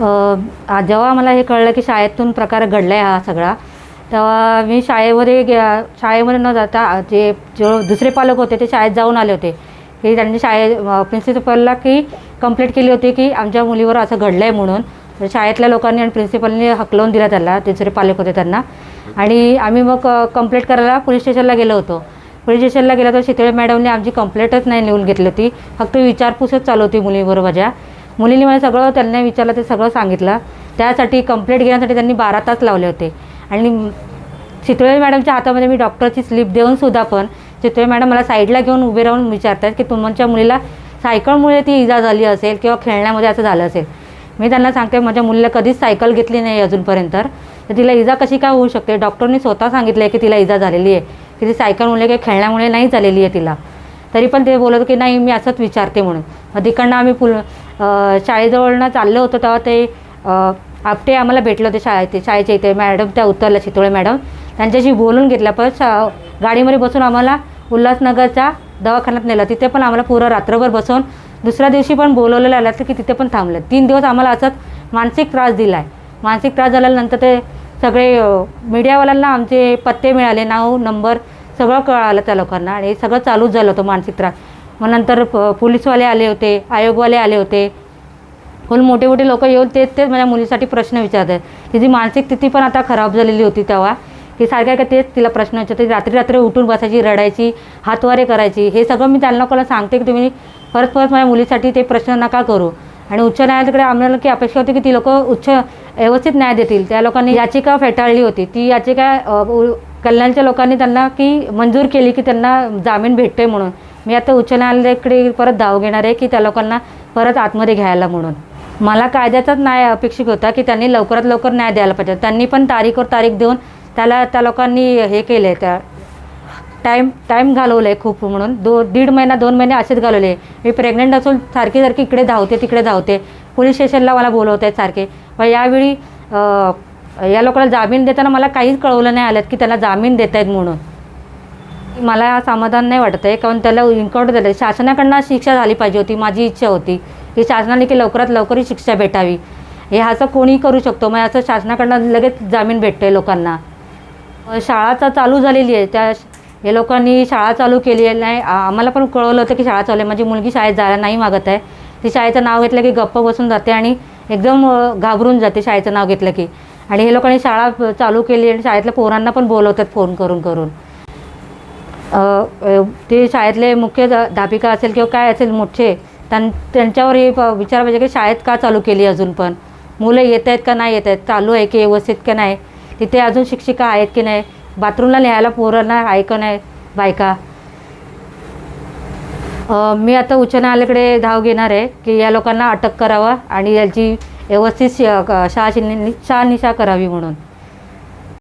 जेव्हा मला हे कळलं की शाळेतून प्रकार घडला आहे हा सगळा तेव्हा मी शाळेमध्ये गे शाळेमध्ये न जाता जे जो दुसरे पालक होते ते शाळेत जाऊन आले होते. की त्यांनी शाळे प्रिन्सिपलला की कंप्लेंट केली होती की आमच्या मुलीवर असं घडलं आहे म्हणून शाळेतल्या लोकांनी आणि प्रिन्सिपलनी हकलवून दिला त्याला दुसरे पालक होते त्यांना. आणि आम्ही मग कंप्लेंट करायला पोलीस स्टेशनला गेलो होतो. पोलीस स्टेशनला गेलो तर शितळे मॅडमने आमची कंप्लेंटच नाही लिहून घेतली होती. फक्त विचारपूसच चालू होती मुलीबरोबर माझ्या मुलींनी मला सगळं त्यांना विचारलं ते सगळं सांगितलं. त्यासाठी कंप्लेंट घेण्यासाठी त्यांनी बारा तास लावले होते. आणि चितळे मॅडमच्या हातामध्ये मी डॉक्टरची स्लिप देऊन सुद्धा पण चितळे मॅडम मला साईडला घेऊन उभे राहून विचारतात की तुमच्या मुलीला सायकलमुळे ती इजा झाली असेल किंवा खेळण्यामध्ये असं झालं असेल. मी त्यांना सांगते माझ्या मुलीला कधीच सायकल घेतली नाही अजूनपर्यंत. तर तिला इजा कशी काय होऊ शकते? डॉक्टरनी स्वतः सांगितलं आहे की तिला इजा झालेली आहे. की ती सायकलमुळे काही खेळण्यामुळे नाही झालेली आहे तिला. तरी पण ते बोलत की नाही मी असंच विचारते म्हणून. मग तिकडनं आम्ही पुल शाळेजवळनं चाललं होतं तेव्हा ते आपटे आम्हाला भेटलं होते शाळेत शाळेच्या इथे. मॅडम त्या उतरल्या चितोळे मॅडम. त्यांच्याशी बोलून घेतलं पण शा गाडीमध्ये बसून आम्हाला उल्हासनगरच्या दवाखान्यात नेलं. तिथे पण आम्हाला पुरं रात्रभर बसवून दुसऱ्या दिवशी पण बोलवलेलं आलं की तिथे पण थांबलं तीन दिवस आम्हाला असंच मानसिक त्रास दिला आहे मानसिक त्रास झाल्यानंतर ते सगळे मीडियावाल्यांना आमचे पत्ते मिळाले नाव नंबर सगळं कळालं त्या लोकांना आणि सगळं चालूच झालं होतं मानसिक त्रास. मग नंतर प पोलीसवाले आले होते आयोगवाले आले होते. खूप मोठे मोठे लोक येऊन तेच तेच माझ्या मुलीसाठी प्रश्न विचारतात. तिची मानसिक स्थिती पण आता खराब झालेली होती तेव्हा. की सारख्या का तेच तिला प्रश्न विचारते रात्री रात्री उठून बसायची रडायची हातवारे करायची. हे सगळं मी त्यांना कोणाला सांगते की तुम्ही परत परत माझ्या मुलीसाठी ते प्रश्न नका करू. आणि उच्च न्यायालयाकडे आम्हाला की अपेक्षा होती की ती लोक उच्च व्यवस्थित न्याय देतील. त्या लोकांनी याचिका फेटाळली होती. ती याचिका कल्याणच्या लोकांनी त्यांना की मंजूर केली की त्यांना जामीन भेटतोय म्हणून. मी आता उच्च न्यायालयाकडे परत धाव घेणार आहे की त्या लोकांना परत आतमध्ये घ्यायला म्हणून. मला कायद्याचाच न्याय अपेक्षित होता की त्यांनी लवकरात लवकर न्याय द्यायला पाहिजे. त्यांनी पण तारीखवर तारीख देऊन त्याला त्या लोकांनी हे केलं आहे त्या टाईम टाईम घालवलं आहे खूप म्हणून. दो दीड महिना दोन महिने असेच घालवले. मी प्रेग्नंट असून सारखी सारखी इकडे धावते तिकडे धावते. पोलीस स्टेशनला मला बोलवत आहेत सारखे. पण यावेळी या लोकांना जामीन देताना मला काहीच कळवलं नाही आलं की त्याला जामीन देत आहेत म्हणून. मला समाधान नाही वाटत आहे कारण त्याला इन्काउंटर दिलं शासनाकडनं शिक्षा झाली पाहिजे होती माझी इच्छा होती. की शासनाने की लवकरात लवकर शिक्षा भेटावी. हे असं कोणी करू शकतो मग असं शासनाकडनं लगेच जामीन भेटते आहे लोकांना शाळा तर चालू झालेली आहे. त्या हे लोकांनी शाळा चालू केली आहे. नाही आम्हाला पण कळवलं होतं की शाळा चालू आहे. माझी मुलगी शाळेत जायला नाही मागत आहे. ती शाळेचं नाव घेतलं की गप्प बसून जाते आणि एकदम घाबरून जाते शाळेचं नाव घेतलं की. आणि हे लोकांनी शाळा चालू केली आणि शाळेतल्या पोरांना पण बोलवतात फोन करून करून. ते शाळेतले मुख्य धापिका असेल किंवा काय असेल मोठे त्यां त्यांच्यावर हे प- विचार पाहिजे की शाळेत का चालू केली अजून पण? मुलं येत आहेत का नाही येत आहेत? चालू आहे की व्यवस्थित का नाही? तिथे अजून शिक्षिका आहेत की नाही? बाथरूमला लिहायला पोरांना आहे का नाही? बायका? मी आता उच्च न्यायालयाकडे धाव घेणार आहे की या लोकांना अटक करावं आणि याची व्यवस्थित श- क- शहानिशा करावी म्हणून.